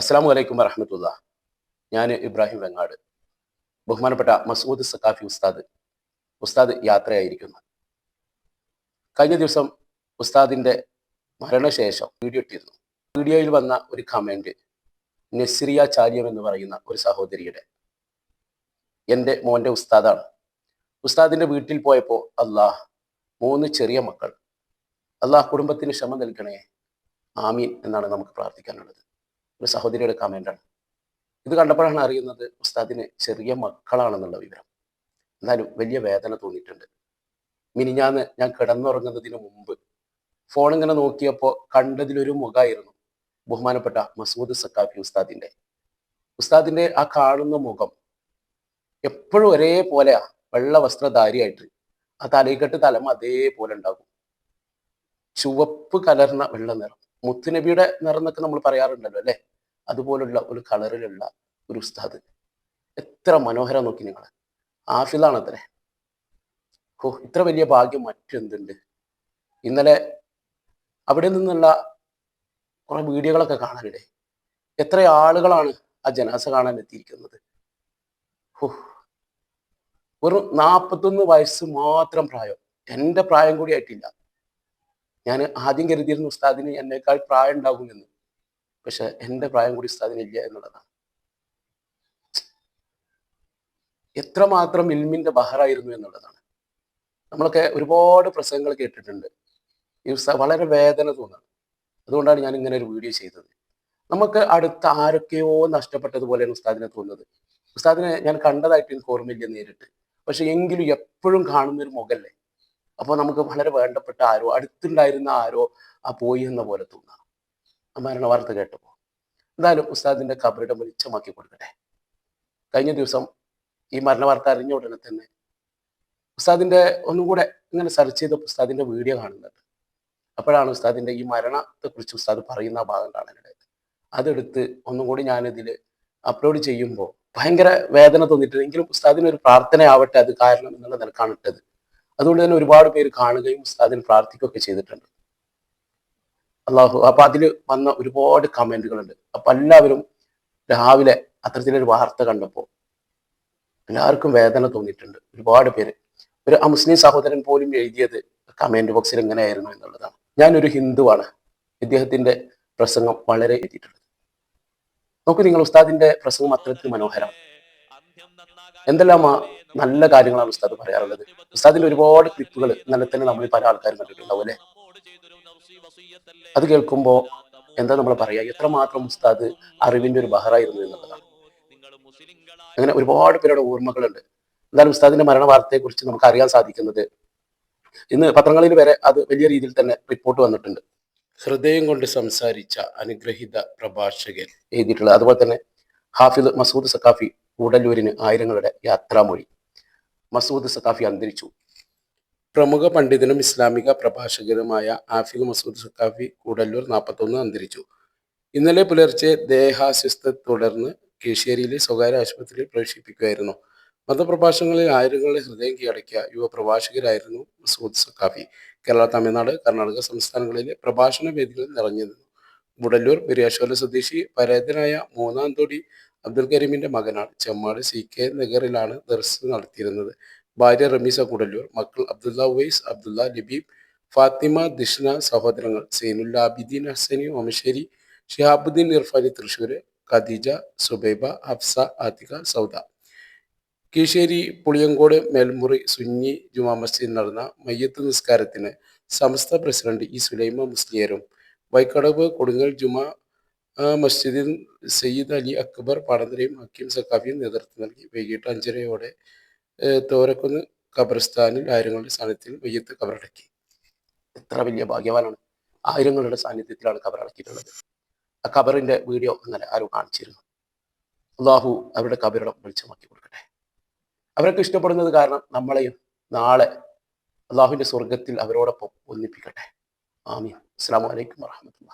അസ്സാം വലൈക്കും വറഹമത്തുള്ള. ഞാൻ ഇബ്രാഹിം വെങ്ങാട് ബഹുമാനപ്പെട്ട മസൂദ് സക്കാഫി ഉസ്താദ് ഉസ്താദ് യാത്രയായിരിക്കുന്നു. കഴിഞ്ഞ ദിവസം ഉസ്താദിന്റെ മരണശേഷം വീഡിയോ ഇട്ടിരുന്നു. വീഡിയോയിൽ വന്ന ഒരു കമന്റ് നെസ്രിയ ചാര്യം എന്ന് പറയുന്ന ഒരു സഹോദരിയുടെ എന്റെ മോന്റെ ഉസ്താദാണ്. ഉസ്താദിന്റെ വീട്ടിൽ പോയപ്പോൾ അള്ളാഹ് മൂന്ന് ചെറിയ മക്കൾ അള്ളാഹ് കുടുംബത്തിന് ക്ഷമ നൽകണേ ആമീൻ എന്നാണ് നമുക്ക് പ്രാർത്ഥിക്കാനുള്ളത്. ഒരു സഹോദരിയുടെ കമന്റാണ് ഇത് കണ്ടപ്പോഴാണ് അറിയുന്നത് ഉസ്താദിന് ചെറിയ മക്കളാണെന്നുള്ള വിവരം. എന്നാലും വലിയ വേദന തോന്നിയിട്ടുണ്ട്. മിനിഞ്ഞാന്ന് ഞാൻ കിടന്നുറങ്ങുന്നതിന് മുമ്പ് ഫോൺ ഇങ്ങനെ നോക്കിയപ്പോൾ കണ്ടതിലൊരു മുഖമായിരുന്നു ബഹുമാനപ്പെട്ട മസൂദ് സക്കാഫി ഉസ്താദിന്റെ. ഉസ്താദിന്റെ ആ കാണുന്ന മുഖം എപ്പോഴും ഒരേപോലെയാ. വെള്ള വസ്ത്രധാരിയായിട്ട് ആ തലയിക്കെട്ട് തലം അതേപോലെ ഉണ്ടാകും. ചുവപ്പ് കലർന്ന വെള്ള നിറം. മുത്തുനബിയുടെ നിറം എന്നൊക്കെ നമ്മൾ പറയാറുണ്ടല്ലോ അല്ലേ? അതുപോലുള്ള ഒരു കളറിലുള്ള ഒരു ഉസ്താദ്. എത്ര മനോഹരം നോക്കി നിങ്ങൾ ആഫിലാണ് അത്രേ ഓ ഇത്ര വലിയ ഭാഗ്യം മറ്റെന്തുണ്ട്? ഇന്നലെ അവിടെ നിന്നുള്ള കുറെ വീഡിയോകളൊക്കെ കാണാനിടെ എത്ര ആളുകളാണ് ആ ജനാസ കാണാൻ എത്തിയിരിക്കുന്നത്? ഓ വെറും നാൽപ്പത്തൊന്ന് വയസ്സ് മാത്രം പ്രായം. എന്റെ പ്രായം കൂടി ആയിട്ടില്ല. ഞാൻ ആദ്യം കരുതിയിരുന്ന ഉസ്താദിന് എന്നേക്കാൾ പ്രായം ഉണ്ടാകുമെന്ന് പക്ഷെ എന്റെ പ്രായം കൂടി ഉസ്താദിന് ഇല്ല എന്നുള്ളതാണ്. എത്രമാത്രം ഇൽമിന്റെ ബഹറായിരുന്നു എന്നുള്ളതാണ്. നമ്മളൊക്കെ ഒരുപാട് പ്രസംഗങ്ങൾ കേട്ടിട്ടുണ്ട്. ഈ വളരെ വേദന തോന്നുന്നു അതുകൊണ്ടാണ് ഞാൻ ഇങ്ങനെ ഒരു വീഡിയോ ചെയ്തത്. നമുക്ക് അടുത്ത ആരൊക്കെയോ നഷ്ടപ്പെട്ടതുപോലെയാണ് ഉസ്താദിനെ തോന്നുന്നത്. ഉസ്താദിനെ ഞാൻ കണ്ടതായിട്ട് എനിക്ക് ഓർമ്മയില്ല നേരിട്ട്. പക്ഷെ എങ്കിലും എപ്പോഴും കാണുന്ന ഒരു മുഖല്ലേ? അപ്പോൾ നമുക്ക് വളരെ വേണ്ടപ്പെട്ട ആരോ അടുത്തുണ്ടായിരുന്ന ആരോ ആ പോയി എന്ന പോലെ തോന്നാം. മരണ വാർത്ത കേട്ടപ്പോൾ എന്തായാലും ഉസ്താദിന്റെ കബറിടം വെളിച്ചമാക്കി കൊടുക്കട്ടെ. കഴിഞ്ഞ ദിവസം ഈ മരണ വാർത്ത അറിഞ്ഞ ഉടനെ തന്നെ ഉസ്താദിന്റെ ഒന്നും കൂടെ ഇങ്ങനെ സെർച്ച് ചെയ്ത ഉസ്താദിന്റെ വീഡിയോ കാണുന്നുണ്ട് അപ്പോഴാണ് ഉസ്താദിന്റെ ഈ മരണത്തെക്കുറിച്ച് ഉസ്താദ് പറയുന്ന ഭാഗം കാണാനിടയത് അതെടുത്ത് ഒന്നും കൂടി ഞാനിതിൽ അപ്ലോഡ് ചെയ്യുമ്പോൾ ഭയങ്കര വേദന തോന്നിയിട്ടുണ്ട്. എങ്കിലും ഉസ്താദിന് ഒരു പ്രാർത്ഥനയാവട്ടെ അത് കാരണം എന്നുള്ള നിലക്കാണ് ഇട്ടത്. അതുകൊണ്ട് തന്നെ ഒരുപാട് പേര് കാണുകയും അതിന് പ്രാർത്ഥിക്കുകയൊക്കെ ചെയ്തിട്ടുണ്ട്. അള്ളാഹു അപ്പൊ അതിൽ വന്ന ഒരുപാട് കമന്റുകളുണ്ട് അപ്പൊ എല്ലാവരും രാവിലെ അത്തരത്തിലൊരു വാർത്ത കണ്ടപ്പോൾ എല്ലാവർക്കും വേദന തോന്നിയിട്ടുണ്ട്. ഒരുപാട് പേര്. ഒരു മുസ്ലിം സഹോദരൻ പോലും എഴുതിയത് കമന്റ് ബോക്സിൽ എങ്ങനെയായിരുന്നു എന്നുള്ളതാണ്. ഞാനൊരു ഹിന്ദുവാണ്. ഇദ്ദേഹത്തിന്റെ പ്രസംഗം വളരെ എഴുതിയിട്ടുണ്ട്. നോക്കൂ നിങ്ങൾ ഉസ്താദിന്റെ പ്രസംഗം അത്രത്തിൽ മനോഹരം. എന്തെല്ലാം നല്ല കാര്യങ്ങളാണ് ഉസ്താദ് പറയാറുള്ളത്. ഉസ്താദിൽ ഒരുപാട് ക്ലിപ്പുകൾ ഇന്നലെ തന്നെ നമ്മൾ പല ആൾക്കാരും കണ്ടിട്ടുണ്ടാവും അല്ലെ? അത് കേൾക്കുമ്പോൾ എന്താ നമ്മൾ പറയാ? എത്രമാത്രം ഉസ്താദ് അറിവിന്റെ ഒരു ബഹറായിരുന്നു എന്നുള്ളതാണ്. അങ്ങനെ ഒരുപാട് പേരുടെ ഓർമ്മകളുണ്ട്. എന്നാലും ഉസ്താദിന്റെ മരണ വാർത്തയെ കുറിച്ച് നമുക്ക് അറിയാൻ സാധിക്കുന്നത് ഇന്ന് പത്രങ്ങളിൽ വരെ അത് വലിയ രീതിയിൽ തന്നെ റിപ്പോർട്ട് വന്നിട്ടുണ്ട്. ഹൃദയം കൊണ്ട് സംസാരിച്ച അനുഗ്രഹിത പ്രഭാഷകൻ. എഴുതിയിട്ടുള്ളത് അതുപോലെ തന്നെ ഹാഫിദ് മസൂദ് സക്കാഫി കൂടല്ലൂരിന് ആയിരങ്ങളുടെ യാത്രാമൊഴി. മസൂദ് സഖാഫി അന്തരിച്ചു. പ്രമുഖ പണ്ഡിതനും ഇസ്ലാമിക പ്രഭാഷകനുമായ ആഫിഖ് മസൂദ് സഖാഫി കൂടല്ലൂർ നാൽപ്പത്തൊന്ന് അന്തരിച്ചു. ഇന്നലെ പുലർച്ചെ ദേഹാസ്വസ്ഥ തുടർന്ന് കേശ്ശേരിയിലെ സ്വകാര്യ ആശുപത്രിയിൽ പ്രവേശിപ്പിക്കുകയായിരുന്നു. മതപ്രഭാഷണങ്ങളിൽ ആയിരങ്ങളെ ഹൃദയം കീഴടക്കിയ യുവ പ്രഭാഷകരായിരുന്നു മസൂദ് സഖാഫി. കേരള തമിഴ്നാട് കർണാടക സംസ്ഥാനങ്ങളിലെ പ്രഭാഷണ വേദികളിൽ നിറഞ്ഞിരുന്നു. ഗുഡല്ലൂർ പെരിയാശോല സ്വദേശി പരേതനായ മൂന്നാം തൊടി അബ്ദുൽ കരീമിന്റെ മകനാണ്. ചെമ്മാട് സി കെ നഗറിലാണ് ദർസ് നടത്തിയിരുന്നത്. ഭാര്യ റമീസ കുടല്ലൂർ മക്കൾ അബ്ദുല്ല ഉവൈസ് അബ്ദുല്ല ലബീബ് ഫാത്തിമ ദിഷ്ന സഹോദരങ്ങൾ സൈനുല്ല അബിദ്ദീൻ ഹസനി ഓമശ്ശേരി ഷിഹാബുദ്ദീൻ ഇർഫാനി തൃശൂര് ഖദീജ സുബൈബ അഫ്സ ആതിക സൗദ. കീശ്ശേരി പുളിയങ്കോട് മേൽമുറി സുന്നി ജുമാ മസ്ജിദിൽ നടന്ന മയ്യത്ത് നിസ്കാരത്തിന് സമസ്ത പ്രസിഡന്റ് ഇ സുലൈമ മുസ്ലിയരും വൈക്കടവ് കൊടുങ്ങൽ ജുമാ മസ്ജിദിൽ സയ്യിദ് അലി അക്ബർ പാടന്തരയും ഹക്കീം സക്കാഫിയും നേതൃത്വം നൽകി വൈകിട്ട് അഞ്ചരയോടെ തോരക്കുന്ന് ഖബർസ്ഥാനിൽ ആയിരങ്ങളുടെ സാന്നിധ്യത്തിൽ വയ്യത്ത് കബറടക്കി എത്ര വലിയ ഭാഗ്യവാനാണ്. ആയിരങ്ങളുടെ സാന്നിധ്യത്തിലാണ് കബറടക്കിയിട്ടുള്ളത് ആ ഖബറിന്റെ വീഡിയോ ഇന്നലെ ആരും കാണിച്ചിരുന്നു. അള്ളാഹു അവരുടെ കബറിടം വെളിച്ചമാക്കി കൊടുക്കട്ടെ. അവരൊക്കെ ഇഷ്ടപ്പെടുന്നത് കാരണം നമ്മളെയും നാളെ അള്ളാഹുവിന്റെ സ്വർഗത്തിൽ അവരോടൊപ്പം ഒന്നിപ്പിക്കട്ടെ. ആമീൻ. അസ്സാം വലൈക്കും വാഹമത്തുള്ള